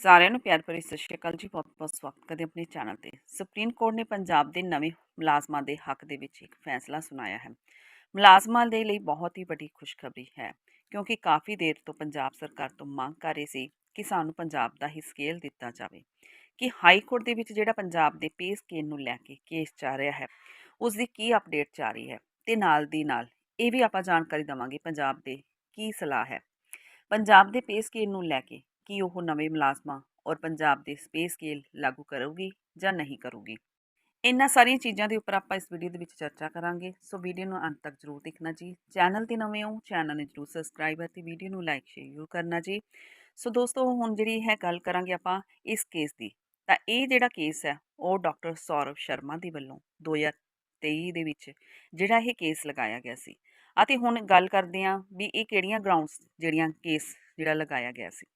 ਸਾਰਿਆਂ ਨੂੰ ਪਿਆਰ ਭਰੀ ਸਤਿ ਸ਼੍ਰੀ ਅਕਾਲ ਜੀ ਬਹੁਤ-ਬਹੁਤ ਸਵਾਗਤ ਕਰਦੇ ਆਪਣੇ ਚੈਨਲ ਤੇ। ਸੁਪਰੀਮ ਕੋਰਟ ਨੇ ਪੰਜਾਬ ਦੇ ਨਵੇਂ ਮੁਲਾਜ਼ਮਾਂ ਦੇ ਹੱਕ ਦੇ ਵਿੱਚ ਇੱਕ ਫੈਸਲਾ ਸੁਣਾਇਆ ਹੈ। ਮੁਲਾਜ਼ਮਾਂ ਦੇ ਲਈ ਬਹੁਤ ਹੀ ਵੱਡੀ ਖੁਸ਼ਖਬਰੀ ਹੈ, ਕਿਉਂਕਿ ਕਾਫੀ ਦੇਰ ਤੋਂ ਪੰਜਾਬ ਸਰਕਾਰ ਤੋਂ ਮੰਗ ਕਰ ਰਹੀ ਸੀ ਕਿ ਸਾਨੂੰ ਪੰਜਾਬ ਦਾ ਹੀ ਸਕੇਲ ਦਿੱਤਾ ਜਾਵੇ, ਕਿ ਹਾਈ ਕੋਰਟ ਦੇ ਵਿੱਚ ਜਿਹੜਾ ਪੰਜਾਬ ਦੇ ਪੇ ਸਕੇਲ ਨੂੰ ਲੈ ਕੇ ਕੇਸ ਚੱਲ ਰਿਹਾ ਹੈ ਉਸ ਦੀ ਕੀ ਅਪਡੇਟ ਚੱਲ ਰਹੀ ਹੈ ਤੇ ਨਾਲ ਦੀ ਨਾਲ ਇਹ ਵੀ ਆਪਾਂ ਜਾਣਕਾਰੀ ਦਵਾਂਗੇ ਪੰਜਾਬ ਦੇ ਕੀ ਸਲਾਹ ਹੈ। ਪੰਜਾਬ ਦੇ ਪੇ ਸਕੇਲ ਨੂੰ ਲੈ ਕੇ ਕੀ ਉਹ ਨਵੇਂ ਮੁਲਾਜ਼ਮਾਂ ਔਰ ਪੰਜਾਬ ਦੇ ਸਪੇਸ ਸਕੇਲ ਲਾਗੂ ਕਰੂਗੀ ਜਾਂ ਨਹੀਂ ਕਰੂਗੀ। ਇਹਨਾਂ ਸਾਰੀਆਂ ਚੀਜ਼ਾਂ ਦੇ ਉੱਪਰ ਆਪਾਂ ਇਸ ਵੀਡੀਓ ਦੇ ਵਿੱਚ ਚਰਚਾ ਕਰਾਂਗੇ। ਸੋ ਵੀਡੀਓ ਨੂੰ ਅੰਤ ਤੱਕ ਜ਼ਰੂਰ ਦੇਖਣਾ ਜੀ। ਚੈਨਲ ਤੇ ਨਵੇਂ ਹੋ ਚੈਨਲ ਨੂੰ ਜ਼ਰੂਰ ਸਬਸਕ੍ਰਾਈਬ ਅਤੇ ਵੀਡੀਓ ਨੂੰ ਲਾਈਕ ਸ਼ੇਅਰ ਜ਼ਰੂਰ ਕਰਨਾ ਜੀ। ਸੋ ਦੋਸਤੋ, ਹੁਣ ਜਿਹੜੀ ਹੈ ਗੱਲ ਕਰਾਂਗੇ ਆਪਾਂ ਇਸ ਕੇਸ ਦੀ, ਤਾਂ ਇਹ ਜਿਹੜਾ ਕੇਸ ਹੈ, ਉਹ ਡਾਕਟਰ ਸੌਰਵ ਸ਼ਰਮਾ ਦੇ ਵੱਲੋਂ 2023 ਦੇ ਵਿੱਚ ਜਿਹੜਾ ਇਹ ਕੇਸ ਲਗਾਇਆ ਗਿਆ ਸੀ। ਅਤੇ ਹੁਣ ਗੱਲ ਕਰਦੇ ਹਾਂ ਵੀ ਇਹ ਕਿਹੜੀਆਂ ਗਰਾਊਂਡਸ ਜਿਹੜੀਆਂ ਕੇਸ ਜਿਹੜਾ ਲਗਾਇਆ ਗਿਆ ਸੀ।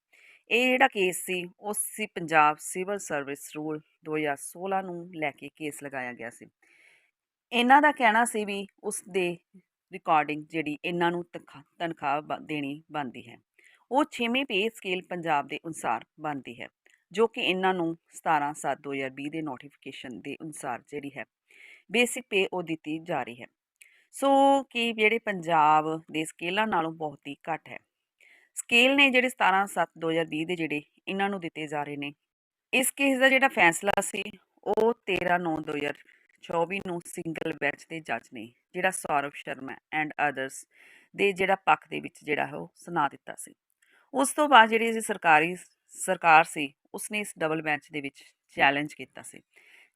ਇਹ ਜਿਹੜਾ ਕੇਸ ਸੀ, ਉਹ ਸੀ ਪੰਜਾਬ ਸਿਵਲ ਸਰਵਿਸ ਰੂਲ 2016 ਨੂੰ ਲੈ ਕੇ ਕੇਸ ਲਗਾਇਆ ਗਿਆ ਸੀ। ਇਹਨਾਂ ਦਾ ਕਹਿਣਾ ਸੀ ਵੀ ਉਸ ਦੇ ਰਿਕਾਰਡਿੰਗ ਜਿਹੜੀ ਇਹਨਾਂ ਨੂੰ ਤਨਖਾਹ ਤਨਖਾਹ ਬ- ਦੇਣੀ ਬਣਦੀ ਹੈ। ਉਹ 6ਵੇਂ ਪੇ ਸਕੇਲ ਪੰਜਾਬ ਦੇ ਅਨੁਸਾਰ ਬਣਦੀ ਹੈ, ਜੋ ਕਿ ਇਹਨਾਂ ਨੂੰ 17 7 2020 ਦੇ ਨੋਟੀਫਿਕੇਸ਼ਨ ਦੇ ਅਨੁਸਾਰ ਜਿਹੜੀ ਹੈ ਬੇਸਿਕ ਪੇ ਉਹ ਦਿੱਤੀ ਜਾ ਰਹੀ ਹੈ। ਸੋ ਕਿ ਜਿਹੜੇ ਪੰਜਾਬ ਦੇ ਸਕੇਲਾਂ ਨਾਲੋਂ ਬਹੁਤ ਹੀ ਘੱਟ ਹੈ। ਸਕੇਲ ਨੇ ਜਿਹੜੇ 17 7 2020 ਦੇ ਜਿਹੜੇ ਇਹਨਾਂ ਨੂੰ ਦਿੱਤੇ ਜਾ ਰਹੇ ਨੇ। ਇਸ ਕੇਸ ਦਾ ਜਿਹੜਾ ਫੈਸਲਾ ਸੀ, ਉਹ 13 9 2024 ਨੂੰ ਸਿੰਗਲ ਬੈਂਚ ਦੇ ਜੱਜ ਨੇ, ਜਿਹੜਾ ਸੌਰਵ ਸ਼ਰਮਾ ਐਂਡ ਅਦਰਸ ਦੇ ਜਿਹੜਾ ਪੱਖ ਦੇ ਵਿੱਚ ਜਿਹੜਾ ਹੈ ਉਹ ਸੁਣਾ ਦਿੱਤਾ ਸੀ। ਉਸ ਤੋਂ ਬਾਅਦ ਜਿਹੜੀ ਇਹਦੀ ਸਰਕਾਰੀ ਸਰਕਾਰ ਸੀ, ਉਸਨੇ ਇਸ ਡਬਲ ਬੈਂਚ ਦੇ ਵਿੱਚ ਚੈਲੰਜ ਕੀਤਾ ਸੀ,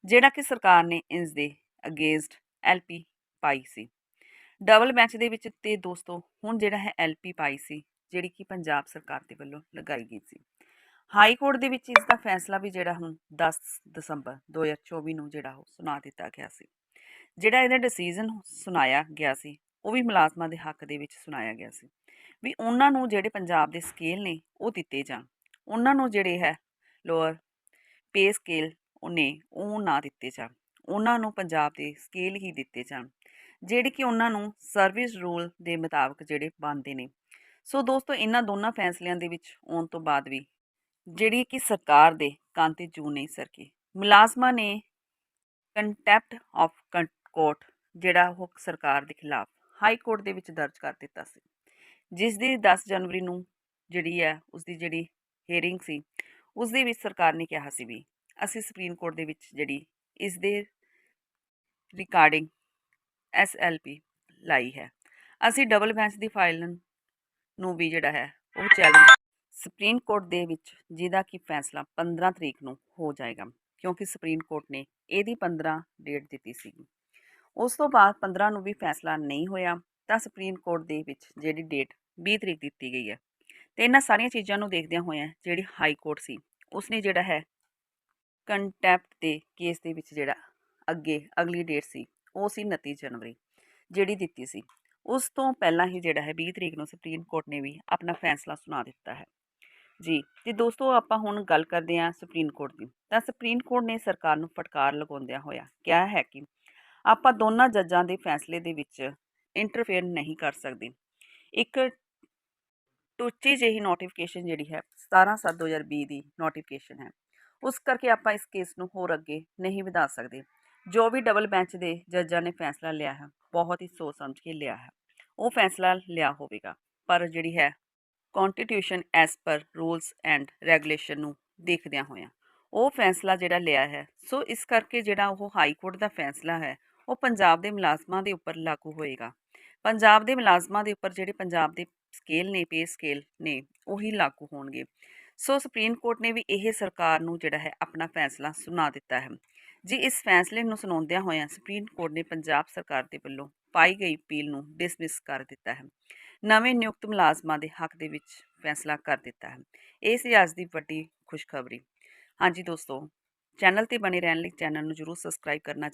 ਜਿਹੜਾ ਕਿ ਸਰਕਾਰ ਨੇ ਇਸ ਦੇ ਅਗੇਂਸਟ ਐਲਪੀ ਪਾਈ ਸੀ। ਡਬਲ ਬੈਂਚ ਦੇ ਵਿੱਚ ਤੇ ਦੋਸਤੋ, ਹੁਣ ਜਿਹੜਾ ਹੈ ਐਲਪੀ ਪਾਈ ਸੀ ਜਿਹੜੀ ਕਿ ਪੰਜਾਬ ਸਰਕਾਰ ਦੇ ਵੱਲੋਂ ਲਗਾਈ ਗਈ ਸੀ। ਹਾਈ ਕੋਰਟ ਦੇ ਵਿੱਚ ਇਸ ਦਾ ਫੈਸਲਾ ਵੀ ਜਿਹੜਾ ਹੁਣ 10 ਦਸੰਬਰ 2024 ਨੂੰ ਜਿਹੜਾ ਉਹ ਸੁਣਾ ਦਿੱਤਾ ਗਿਆ ਸੀ। ਜਿਹੜਾ ਇਹਦਾ ਡਿਸੀਜਨ ਸੁਣਾਇਆ ਗਿਆ ਸੀ, ਉਹ ਵੀ ਮੁਲਾਜ਼ਮਾਂ ਦੇ ਹੱਕ ਦੇ ਵਿੱਚ ਸੁਣਾਇਆ ਗਿਆ ਸੀ ਵੀ ਉਹਨਾਂ ਨੂੰ ਜਿਹੜੇ ਪੰਜਾਬ ਦੇ ਸਕੇਲ ਨੇ ਉਹ ਦਿੱਤੇ ਜਾਣ। ਉਹਨਾਂ ਨੂੰ ਜਿਹੜੇ ਹੈ ਲੋਅਰ ਪੇ ਸਕੇਲ ਉਹਨੇ ਉਹ ਨਾ ਦਿੱਤੇ ਜਾਣ। ਉਹਨਾਂ ਨੂੰ ਪੰਜਾਬ ਦੇ ਸਕੇਲ ਹੀ ਦਿੱਤੇ ਜਾਣ। ਜਿਹੜੇ ਕਿ ਉਹਨਾਂ ਨੂੰ ਸਰਵਿਸ ਰੂਲ ਦੇ ਮੁਤਾਬਕ ਜਿਹੜੇ ਬਣਦੇ ਨੇ ਸੋ ਦੋਸਤੋ, ਇਹਨਾਂ ਦੋਨਾਂ ਫੈਸਲਿਆਂ ਦੇ ਵਿੱਚ ਆਉਣ ਤੋਂ ਬਾਅਦ ਵੀ ਜਿਹੜੀ ਕਿ ਸਰਕਾਰ ਦੇ ਕੰਨ ਤੇ ਜੂ ਨਹੀਂ ਸਰਕੀ, ਮੁਲਾਜ਼ਮਾਂ ਨੇ ਕੰਟੈਪਟ ਆਫ ਕੋਰਟ ਜਿਹੜਾ ਉਹ ਸਰਕਾਰ ਦੇ ਖਿਲਾਫ ਹਾਈ ਕੋਰਟ ਦੇ ਵਿੱਚ ਦਰਜ ਕਰ ਦਿੱਤਾ ਸੀ। ਜਿਸ ਦੀ 10 ਜਨਵਰੀ ਨੂੰ ਜਿਹੜੀ ਹੈ, ਉਸ ਦੀ ਜਿਹੜੀ ਹੇਅਰਿੰਗ ਸੀ, ਉਸ ਦੇ ਵਿੱਚ ਸਰਕਾਰ ਨੇ ਕਿਹਾ ਸੀ ਵੀ ਅਸੀਂ ਸੁਪਰੀਮ ਕੋਰਟ ਦੇ ਵਿੱਚ ਜਿਹੜੀ ਇਸ ਦੇ ਰਿਕਾਰਡਿੰਗ ਐਸਐਲਪੀ ਲਾਈ ਹੈ। ਅਸੀਂ ਡਬਲ ਬੈਂਚ ਦੀ ਫਾਈਲ ਨੂੰ ਵੀ ਜਿਹੜਾ ਹੈ, ਉਹ ਚੈਲੰਜ ਸੁਪਰੀਮ ਕੋਰਟ ਦੇ ਵਿੱਚ ਜਿਹਦਾ ਕਿ ਫੈਸਲਾ 15 ਤਰੀਕ ਨੂੰ ਹੋ ਜਾਏਗਾ, ਕਿਉਂਕਿ ਸੁਪਰੀਮ ਕੋਰਟ ਨੇ ਇਹਦੀ 15 ਡੇਟ ਦਿੱਤੀ ਸੀ ਉਸ ਤੋਂ ਬਾਅਦ 15 ਨੂੰ ਵੀ ਫੈਸਲਾ ਨਹੀਂ ਹੋਇਆ, ਤਾਂ ਸੁਪਰੀਮ ਕੋਰਟ ਦੇ ਵਿੱਚ ਜਿਹੜੀ ਡੇਟ 20 ਤਰੀਕ ਦਿੱਤੀ ਗਈ ਹੈ। ਤੇ ਇਹਨਾਂ ਸਾਰੀਆਂ ਚੀਜ਼ਾਂ ਨੂੰ ਦੇਖਦਿਆਂ ਹੋਇਆਂ ਜਿਹੜੀ ਹਾਈ ਕੋਰਟ ਸੀ, ਉਸਨੇ ਜਿਹੜਾ ਹੈ ਕੰਟੈਪਟ ਦੇ ਕੇਸ ਦੇ ਵਿੱਚ ਜਿਹੜਾ ਅੱਗੇ ਅਗਲੀ ਡੇਟ ਸੀ, ਉਹ ਸੀ 29 ਜਨਵਰੀ, ਜਿਹੜੀ ਦਿੱਤੀ ਸੀ। ਉਸ ਤੋਂ ਪਹਿਲਾਂ ਹੀ ਜਿਹੜਾ ਹੈ 20 ਤਰੀਕ ਨੂੰ ਸੁਪਰੀਮ ਕੋਰਟ ਨੇ ਵੀ ਆਪਣਾ ਫੈਸਲਾ ਸੁਣਾ ਦਿੱਤਾ ਹੈ। ਜੀ ਤੇ ਦੋਸਤੋ ਆਪਾਂ ਹੁਣ ਗੱਲ ਕਰਦੇ ਹਾਂ ਸੁਪਰੀਮ ਕੋਰਟ ਦੀ। ਤਾਂ ਸੁਪਰੀਮ ਕੋਰਟ ਨੇ ਸਰਕਾਰ ਨੂੰ ਫਟਕਾਰ ਲਗਾਉਂਦਿਆਂ ਹੋਇਆ ਕਿਹਾ ਹੈ ਕਿ ਆਪਾਂ ਦੋਨਾਂ ਜੱਜਾਂ ਦੇ ਫੈਸਲੇ ਦੇ ਵਿੱਚ ਇੰਟਰਫੇਅਰ ਨਹੀਂ ਕਰ ਸਕਦੇ। ਇੱਕ ਟੁੱਚੀ ਜਿਹੀ ਨੋਟੀਫਿਕੇਸ਼ਨ ਜਿਹੜੀ ਹੈ 17 7 2020 ਦੀ ਨੋਟੀਫਿਕੇਸ਼ਨ ਹੈ। ਉਸ ਕਰਕੇ ਆਪਾਂ ਇਸ ਕੇਸ ਨੂੰ ਹੋਰ ਅੱਗੇ ਨਹੀਂ ਵਧਾ ਸਕਦੇ। ਜੋ ਵੀ ਡਬਲ ਬੈਂਚ ਦੇ ਜੱਜਾਂ ਨੇ ਫੈਸਲਾ ਲਿਆ ਹੈ, ਬਹੁਤ ਹੀ ਸੋਚ ਸਮਝ ਕੇ ਲਿਆ ਹੈ। ਉਹ ਫੈਸਲਾ ਲਿਆ ਹੋਵੇਗਾ, ਪਰ ਜਿਹੜੀ ਹੈ constitution as per rules and regulation ਨੂੰ ਦੇਖਦਿਆਂ ਹੋਇਆਂ, ਉਹ ਫੈਸਲਾ ਜਿਹੜਾ ਲਿਆ ਹੈ, ਸੋ ਇਸ ਕਰਕੇ ਜਿਹੜਾ ਉਹ ਹਾਈ ਕੋਰਟ ਦਾ ਫੈਸਲਾ ਹੈ, ਉਹ ਪੰਜਾਬ ਦੇ ਮੁਲਾਜ਼ਮਾਂ ਦੇ ਉੱਪਰ ਲਾਗੂ ਹੋਏਗਾ। ਪੰਜਾਬ ਦੇ ਮੁਲਾਜ਼ਮਾਂ ਦੇ ਉੱਪਰ ਜਿਹੜੇ ਪੰਜਾਬ ਦੇ ਸਕੇਲ ਨੇ ਪੇ ਸਕੇਲ ਨੇ, ਉਹੀ ਲਾਗੂ ਹੋਣਗੇ। ਸੋ ਸੁਪਰੀਮ ਕੋਰਟ ਨੇ ਵੀ ਇਹ ਸਰਕਾਰ ਨੂੰ ਜਿਹੜਾ ਹੈ ਆਪਣਾ ਫੈਸਲਾ ਸੁਣਾ ਦਿੱਤਾ ਹੈ। ਜੀ ਇਸ ਫੈਸਲੇ ਨੂੰ ਸੁਣਾਉਂਦਿਆਂ ਹੋਇਆਂ ਸੁਪਰੀਮ ਕੋਰਟ ਨੇ ਪੰਜਾਬ ਸਰਕਾਰ ਦੇ ਵੱਲੋਂ ਪਾਈ ਗਈ ਅਪੀਲ ਨੂੰ ਡਿਸਮਿਸ ਕਰ ਦਿੱਤਾ ਹੈ। ਨਵੇਂ ਨਿਯੁਕਤ ਮੁਲਾਜ਼ਮਾਂ ਦੇ ਹੱਕ ਦੇ ਵਿੱਚ ਫੈਸਲਾ ਕਰ ਦਿੱਤਾ ਹੈ। ਇਹ ਸੀ ਅੱਜ ਦੀ ਵੱਡੀ ਖੁਸ਼ਖਬਰੀ। ਹਾਂਜੀ ਦੋਸਤੋ, ਚੈਨਲ ਤੇ ਬਣੇ ਰਹਿਣ ਲਈ ਚੈਨਲ ਨੂੰ ਜਰੂਰ ਸਬਸਕ੍ਰਾਈਬ ਕਰਨਾ